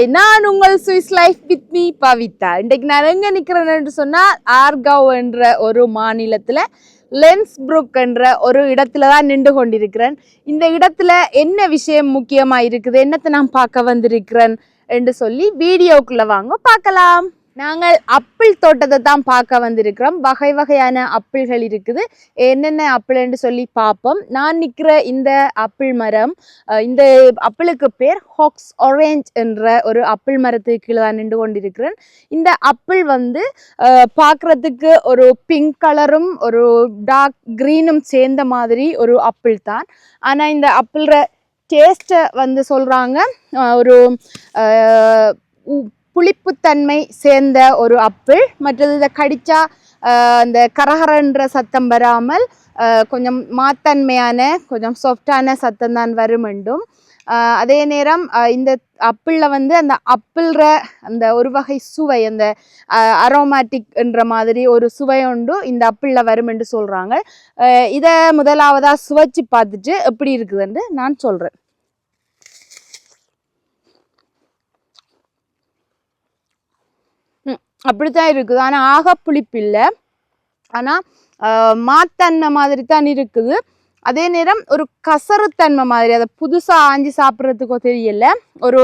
மக்களே நான் உங்கள் Swiss life with me Pavitha. இன்றைக்கு நான் எங்கே நிற்கிறேன்னு சொன்னால் ஆர்காவ் என்ற ஒரு மாநிலத்துல லென்ஸ்புருக் என்ற ஒரு இடத்துல தான் நின்று கொண்டிருக்கிறேன். இந்த இடத்துல என்ன விஷயம் முக்கியமாக இருக்குது? என்னத்தை நான் பார்க்க வந்திருக்கிறேன் என்று சொல்லி வீடியோக்குள்ளே வாங்க பார்க்கலாம். நாங்கள் அப்பிள் தோட்டத்தை தான் பார்க்க வந்திருக்கிறோம். வகை வகையான அப்பிள்கள் இருக்குது. என்னென்ன அப்பிள்னு சொல்லி பார்ப்போம். நான் நிற்கிற இந்த அப்பிள் மரம் இந்த அப்பிளுக்கு பேர் ஹாக்ஸ் ஆரேஞ்ச் என்ற ஒரு அப்பிள் மரத்துக்கு கீழே தான் நின்று கொண்டிருக்கிறேன். இந்த அப்பிள் வந்து பார்க்குறதுக்கு ஒரு பிங்க் கலரும் ஒரு டார்க் க்ரீனும் சேர்ந்த மாதிரி ஒரு அப்பிள் தான். ஆனால் இந்த அப்பிள்ற டேஸ்ட்டை வந்து சொல்கிறாங்க ஒரு உ- புளிப்புத்தன்மை சேர்ந்த ஒரு அப்பிள். மற்றது இதை கடித்தா அந்த கரகரன்ற சத்தம் வராமல் கொஞ்சம் மாத்தன்மையான கொஞ்சம் சாஃப்டான சத்தம் தான் வரும் என்றும். அதே நேரம் இந்த அப்பிளில் வந்து அந்த அப்பிள்ற அந்த ஒரு வகை சுவை அந்த அரோமேட்டிக் என்ற மாதிரி ஒரு சுவை உண்டு இந்த அப்பிளில் வரும் என்று சொல்கிறாங்க இதை முதலாவதாக சுவைச்சு பார்த்துட்டு எப்படி இருக்குதுன்னு நான் சொல்கிறேன் அப்படித்தான் இருக்குது. ஆனால் ஆக புளிப்பு இல்லை ஆனால் மாத்தன்மை மாதிரி தான் இருக்குது. அதே நேரம் ஒரு கசருத்தன்மை மாதிரி அதை புதுசாக ஆஞ்சி சாப்பிட்றதுக்கோ தெரியல. ஒரு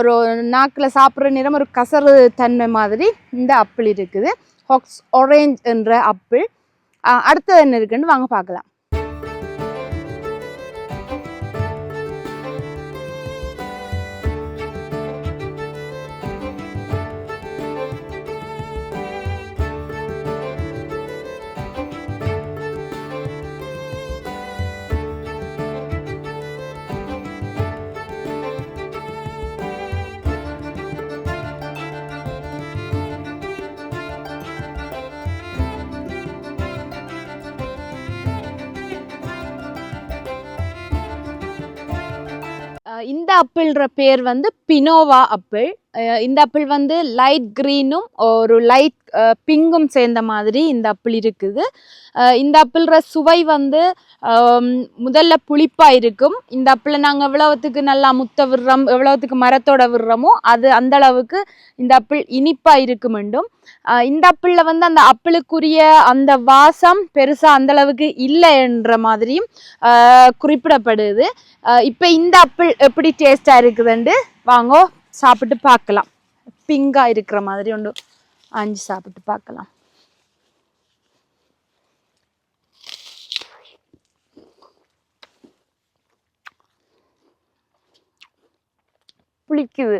ஒரு நாக்கில் சாப்பிட்ற நேரம் ஒரு கசரு தன்மை மாதிரி இந்த அப்பிள் இருக்குது. ஹாக்ஸ் ஆரேஞ்ச் என்ற அப்பிள். அடுத்தது என்ன இருக்குன்னு வாங்க பார்க்கலாம். இந்த அப்பிள்ன்ற பேர் வந்து பினோவா அப்பிள் இந்த ஆப்பிள் வந்து லைட் க்ரீனும் ஒரு லைட் பிங்கும் சேர்ந்த மாதிரி இந்த ஆப்பிள் இருக்குது. இந்த அப்பிள்ற சுவை வந்து முதல்ல புளிப்பாக இருக்கும். இந்த அப்பிளை நாங்கள் எவ்வளோத்துக்கு நல்லா முத்த விடுறோம் எவ்வளோத்துக்கு மரத்தோட விடுறோமோ அது அந்த அளவுக்கு இந்த ஆப்பிள் இனிப்பாக இருக்கும் வேண்டும் இந்த ஆப்பிளில் வந்து அந்த ஆப்பிளுக்குரிய அந்த வாசம் பெருசாக அந்த அளவுக்கு இல்லை என்ற மாதிரியும் குறிப்பிடப்படுது. இப்போ இந்த ஆப்பிள் எப்படி டேஸ்ட்டாக இருக்குதுண்டு? வாங்கோ. சாப்பிட்டு பார்க்கலாம். பிங்காக இருக்கிற மாதிரி ஒன்று. அஞ்சு சாப்பிட்டு பார்க்கலாம். புளிக்குது.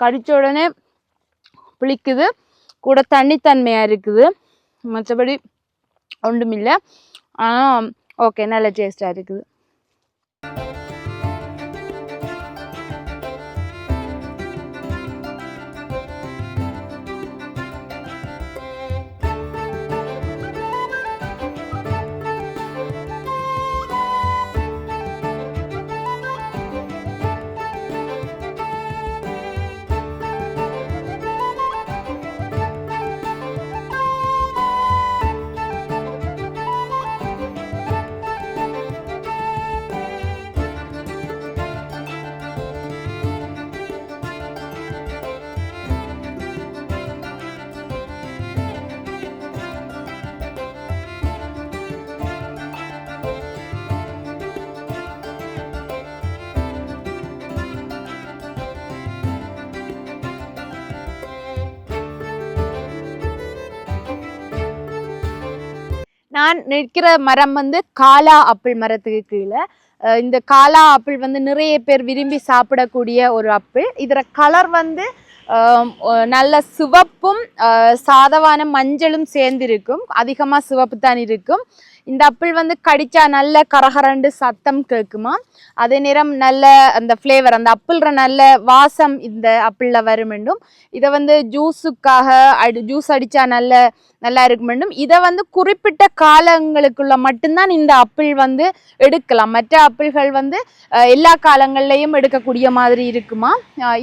கடிச்ச உடனே புளிக்குது. கூட தண்ணித்தன்மையாக இருக்குது. மற்றபடி ஒன்றுமில்லை ஆனால் ஓகே நல்ல டேஸ்ட்டாக இருக்குது. நான் நிற்கிற மரம் வந்து காலா ஆப்பிள் மரத்துக்கு கீழே. இந்த காலா ஆப்பிள் வந்து நிறைய பேர் விரும்பி சாப்பிடக்கூடிய ஒரு ஆப்பிள். இதில் கலர் வந்து நல்ல சிவப்பும் சாதவான மஞ்சளும் சேர்ந்திருக்கும். அதிகமாக சிவப்பு தான் இருக்கும். இந்த அப்பிள் வந்து கடிச்சா நல்ல கரகரண்டு சத்தம் கேட்குமா அதே நேரம் நல்ல அந்த ஃப்ளேவர் அந்த அப்பிள்ற நல்ல வாசம் இந்த அப்பிளில் வரும் வேண்டும் இதை வந்து ஜூஸுக்காக அடி ஜூஸ் அடித்தா நல்ல நல்லா இருக்கும் வேண்டும் இதை வந்து குறிப்பிட்ட காலங்களுக்குள்ள மட்டும்தான் இந்த அப்பிள் வந்து எடுக்கலாம். மற்ற அப்பிள்கள் வந்து எல்லா காலங்கள்லையும் எடுக்கக்கூடிய மாதிரி இருக்குமா?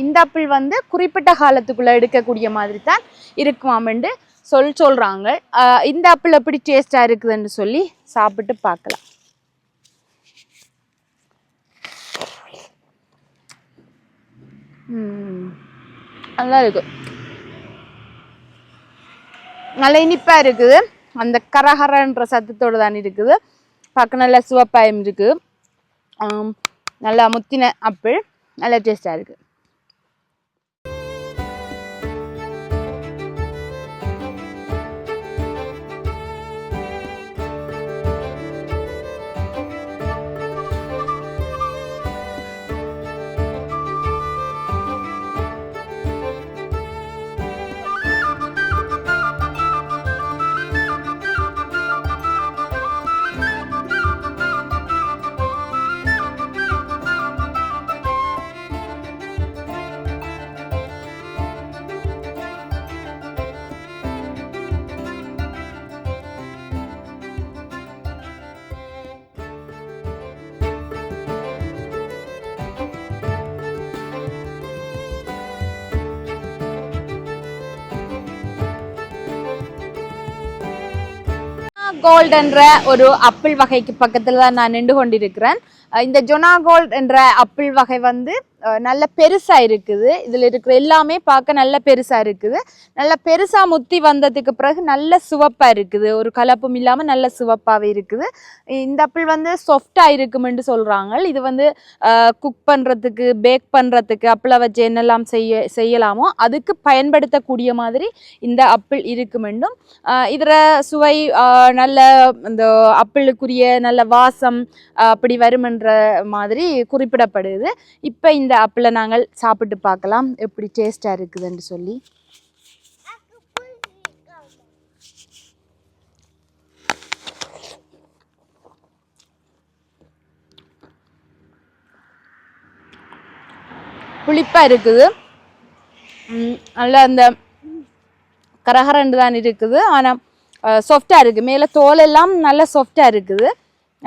இந்த ஆப்பிள் வந்து குறிப்பிட்ட காலத்துக்குள்ளே எடுக்கக்கூடிய மாதிரி தான் இருக்குமாமெண்டு சொல் சொல்கிறாங்க இந்த ஆப்பிள் எப்படி டேஸ்ட்டாக இருக்குதுன்னு சொல்லி சாப்பிட்டு பார்க்கலாம். நல்லா இருக்கு. நல்ல இனிப்பா இருக்குது. அந்த கரகரன்ற சத்தத்தோடு தான் இருக்குது. பார்க்க நல்ல சிவப்பாயம் இருக்கு நல்லா முத்தின ஆப்பிள் நல்லா டேஸ்டா இருக்கு. கோல்ட் என்ற ஒரு அப்பிள் வகைக்கு பக்கத்துல தான் நான் நின்று கொண்டிருக்கிறேன். இந்த ஜொனா கோல்ட் என்ற அப்பிள் வகை வந்து நல்ல பெருசாக இருக்குது. இதில் இருக்கிற எல்லாமே பார்க்க நல்ல பெருசாக இருக்குது. நல்ல பெருசாக முத்தி வந்ததுக்கு பிறகு நல்ல சிவப்பாக இருக்குது. ஒரு கலப்பும் இல்லாமல் நல்ல சிவப்பாகவே இருக்குது. இந்த அப்பிள் வந்து சாஃப்டாக இருக்குமென்று சொல்கிறாங்க இது வந்து குக் பண்ணுறதுக்கு பேக் பண்ணுறதுக்கு அப்பிளை வச்சு என்னெல்லாம் செய்ய செய்யலாமோ அதுக்கு பயன்படுத்தக்கூடிய மாதிரி இந்த அப்பிள் இருக்குமென்றும் இதில் சுவை நல்ல இந்த அப்பிளுக்குரிய நல்ல வாசம் அப்படி வருமென்ற மாதிரி குறிப்பிடப்படுது. இப்போ இந்த ஆப்பிளை நாங்கள் சாப்பிட்டு பார்க்கலாம். எப்படி டேஸ்ட்டாக இருக்குதுன்னு சொல்லி. புளிப்பாக இருக்குது. நல்லா நல்ல அந்த கரகரண்டு தான் இருக்குது. ஆனால் சாஃப்டாக இருக்குது. மேலே தோல் எல்லாம் நல்லா சாஃப்டாக இருக்குது.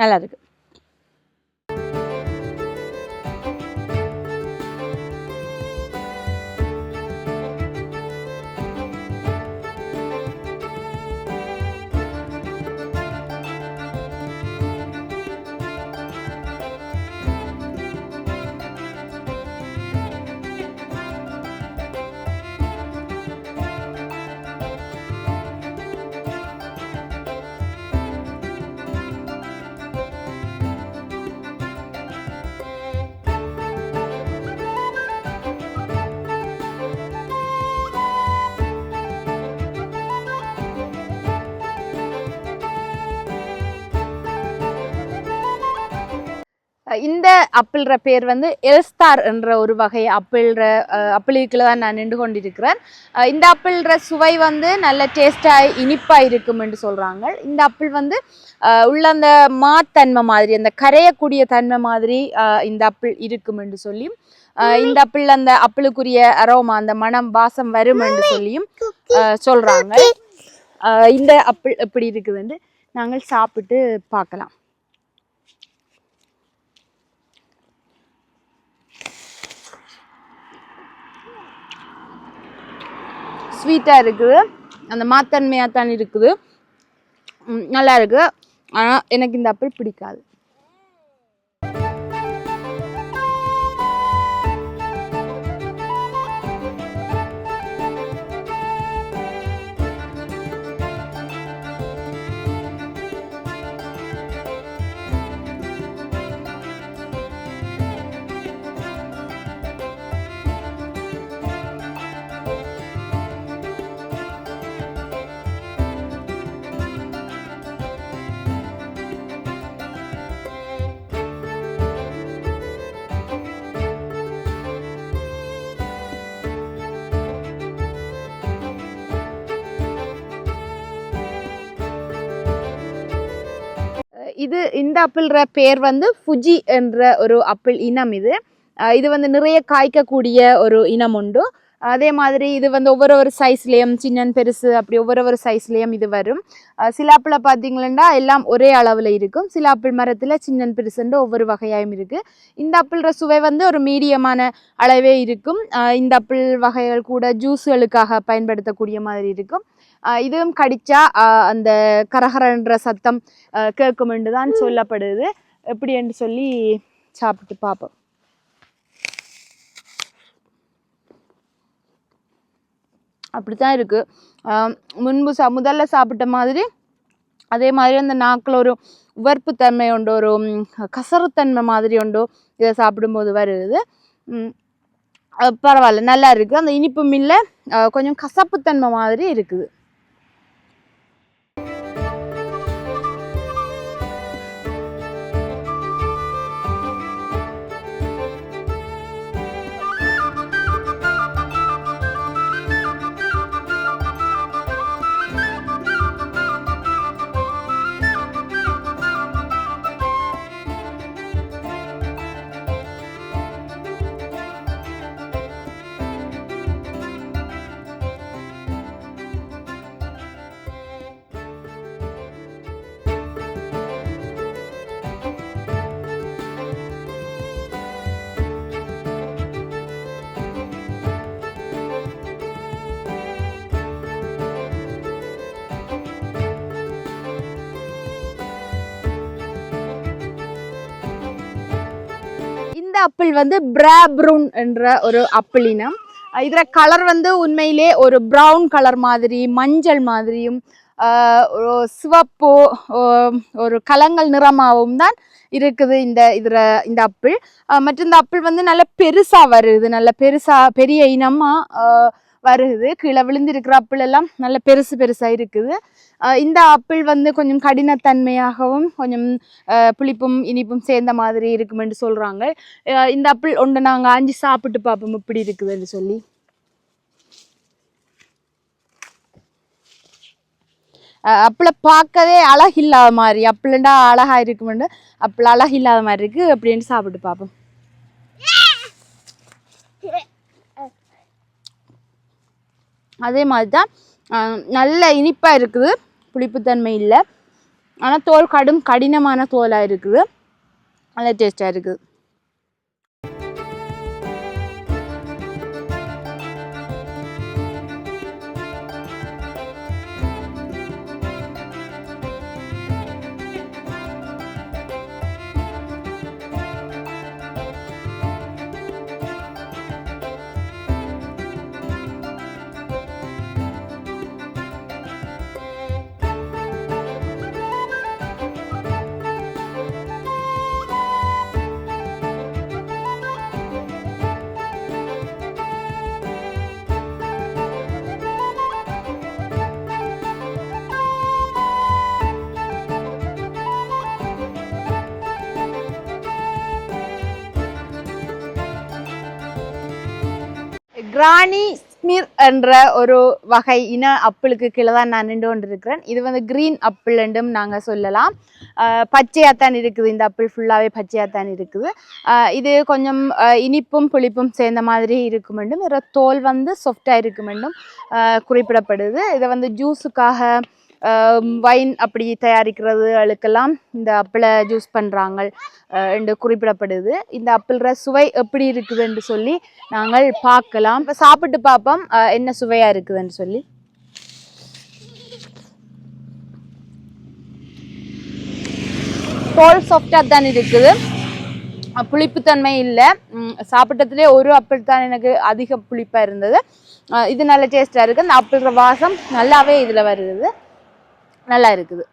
நல்லா இருக்கு. இந்த அப்பிள்ற பேர் வந்து எல்ஸ்தார் என்ற ஒரு வகை அப்பிள்ற அப்பிளுக்குள்ள தான் நான் நின்று கொண்டிருக்கிறேன். இந்த அப்பிள்ற சுவை வந்து நல்ல டேஸ்டாக இனிப்பாக இருக்கும் என்று சொல்கிறாங்க இந்த அப்பிள் வந்து உள்ள அந்த மாத்தன்மை மாதிரி அந்த கரையக்கூடிய தன்மை மாதிரி இந்த அப்பிள் இருக்கும் என்று சொல்லி இந்த அப்பிள் அந்த அப்பிளுக்குரிய அரோமா அந்த மனம் வாசம் வரும் என்று சொல்லியும் அஹ் இந்த அப்பிள் எப்படி இருக்குதுன்னு நாங்கள் சாப்பிட்டு பார்க்கலாம். ஸ்வீட்டாக இருக்குது. அந்த மாத்தன்மையாக தான் இருக்குது. நல்லா இருக்குது. ஆனால் எனக்கு இந்த ஆப்பிள் பிடிக்காது. இது இந்த ஆப்பிள்ற பேர் வந்து ஃபுஜி என்ற ஒரு ஆப்பிள் இனம் இது. இது வந்து நிறைய காய்க்கக்கூடிய ஒரு இனம் உண்டு. அதே மாதிரி இது வந்து ஒவ்வொரு ஒரு சைஸ்லேயும் சின்னன் பெருசு அப்படி ஒவ்வொரு ஒரு சைஸ்லேயும் இது வரும். சில ஆப்பிளை பார்த்தீங்களா எல்லாம் ஒரே அளவில் இருக்கும். சில ஆப்பிள் மரத்தில் சின்னன் பெருசுன்ற ஒவ்வொரு வகையாயும் இருக்குது இந்த ஆப்பிள்ற சுவை வந்து ஒரு மீடியமான அளவே இருக்கும். இந்த ஆப்பிள் வகைகள் கூட ஜூஸுகளுக்காக பயன்படுத்தக்கூடிய மாதிரி இருக்கும். இதுவும் கடிச்சா அஹ் அந்த கரகரன்ற சத்தம் கேட்கும் என்று தான் சொல்லப்படுது எப்படி என்று சொல்லி சாப்பிட்டு பார்ப்போம் அப்படித்தான் இருக்கு ஆம், முன்பு சா முதல்ல சாப்பிட்ட மாதிரி அதே மாதிரி அந்த நாக்கில் ஒரு உவர்ப்புத்தன்மை உண்டு ஒரு கசறுத்தன்மை மாதிரி உண்டு இதை சாப்பிடும்போது வருது பரவாயில்ல நல்லா இருக்குது அந்த இனிப்பும் இல்லை கொஞ்சம் கசப்புத்தன்மை மாதிரி இருக்குது ஆப்பிள் வந்து பிராப்ரூன் என்ற ஒரு அப்பிள் இனம். இதில் கலர் வந்து உண்மையிலே ஒரு ப்ரௌன் கலர் மாதிரி மஞ்சள் மாதிரியும் ஒரு சிவப்பு ஒரு கலங்கள் நிறமாகவும் தான் இருக்குது இந்த இதில் இந்த அப்பிள் மற்றும் இந்த அப்பிள் வந்து நல்ல பெருசாக வருது நல்ல பெருசாக பெரிய இனமாக வருகுது வருது. கீழே விழுந்திருக்கிற ஆப்பிள் எல்லாம் நல்ல பெருசு பெருசா இருக்குது. இந்த ஆப்பிள் வந்து கொஞ்சம் கடினத்தன்மையாகவும் கொஞ்சம் புளிப்பும் இனிப்பும் சேர்ந்த மாதிரி இருக்கும் என்று சொல்றாங்க. இந்த ஆப்பிள் ஒன்று நாங்கள் ஆஞ்சி சாப்பிட்டு பார்ப்போம். இப்படி இருக்குதுன்னு சொல்லி. அப்பளை பார்க்கவே அழகில்லாத மாதிரி அப்பளண்டா அழகா இருக்குமெண்டு ஆப்பிள் அழகில்லாத மாதிரி இருக்கு. அப்படின்னு சாப்பிட்டு பார்ப்போம். அதே மாதிரி தான் நல்ல இனிப்பாக இருக்குது. புளிப்புத்தன்மை இல்லை. ஆனால் தோல் கடும் கடினமான தோலாக இருக்குது. நல்ல டேஸ்ட்டாக இருக்குது. ராணி ஸ்மிர் என்ற ஒரு வகை இன அப்பிளுக்கு கீழே தான் நான் நின்று கொண்டிருக்கிறேன். இது வந்து க்ரீன் அப்பிள் என்றும் நாங்கள் சொல்லலாம். பச்சையாகத்தான் இருக்குது. இந்த அப்பிள் ஃபுல்லாகவே பச்சையாகத்தான் இருக்குது. இது கொஞ்சம் இனிப்பும் புளிப்பும் சேர்ந்த மாதிரி இருக்கும் என்றும் இதோட தோல் வந்து சாஃப்டாக இருக்கும் என்றும் குறிப்பிடப்படுது. இதை வந்து ஜூஸுக்காக வைன் அப்படி தயாரிக்கிறது அதுக்கெல்லாம் இந்த அப்பிளை ஜூஸ் பண்ணுறாங்க என்று குறிப்பிடப்படுது. இந்த அப்பிள்ற சுவை எப்படி இருக்குதுன்னு சொல்லி நாங்கள் பார்க்கலாம். இப்போ சாப்பிட்டு பார்ப்போம் என்ன சுவையாக இருக்குதுன்னு சொல்லி. தோல் சாஃப்டாக தான் இருக்குது. புளிப்புத்தன்மை இல்லை. சாப்பிட்டதுலே ஒரு அப்பிள் தான் எனக்கு அதிக புளிப்பாக இருந்தது. இது நல்ல டேஸ்ட்டாக இருக்குது அந்த அப்பிள்ற வாசம் நல்லாவே இதில் வருது. நல்லா இருக்குது.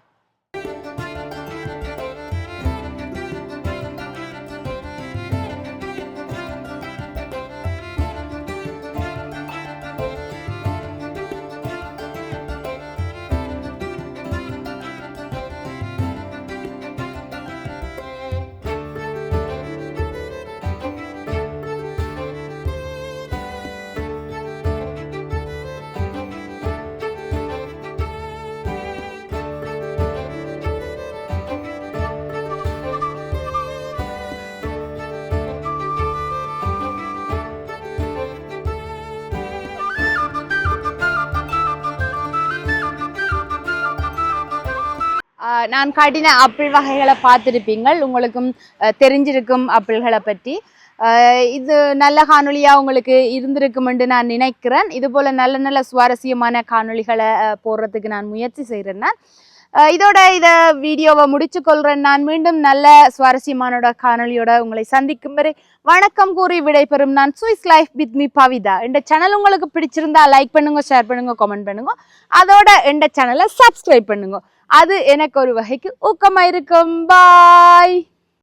நான் காட்டின ஆப்பிள் வகைகளை பார்த்துருப்பீங்கள். உங்களுக்கும் தெரிஞ்சிருக்கும் ஆப்பிள்களை பற்றி. இது நல்ல காணொலியாக உங்களுக்கு இருந்திருக்கும் என்று நான் நினைக்கிறேன். இது போல் நல்ல நல்ல சுவாரஸ்யமான காணொளிகளை போடுறதுக்கு நான் முயற்சி செய்கிறேன் நான் இதோட இதை வீடியோவை முடிச்சு கொள்கிறேன் நான் மீண்டும் நல்ல சுவாரஸ்யமானோட காணொளியோட உங்களை சந்திக்கும் வரை வணக்கம் கூறி விடைபெறும் நான் Swiss life with me Pavitha. இந்த சேனல் உங்களுக்கு பிடிச்சிருந்தா லைக் பண்ணுங்க ஷேர் பண்ணுங்க கமெண்ட் பண்ணுங்க. அதோட இந்த சேனலை சப்ஸ்கிரைப் பண்ணுங்க. அது எனக்கு ஒரு வகைக்கு ஊக்கமாக இருக்கும் பாய்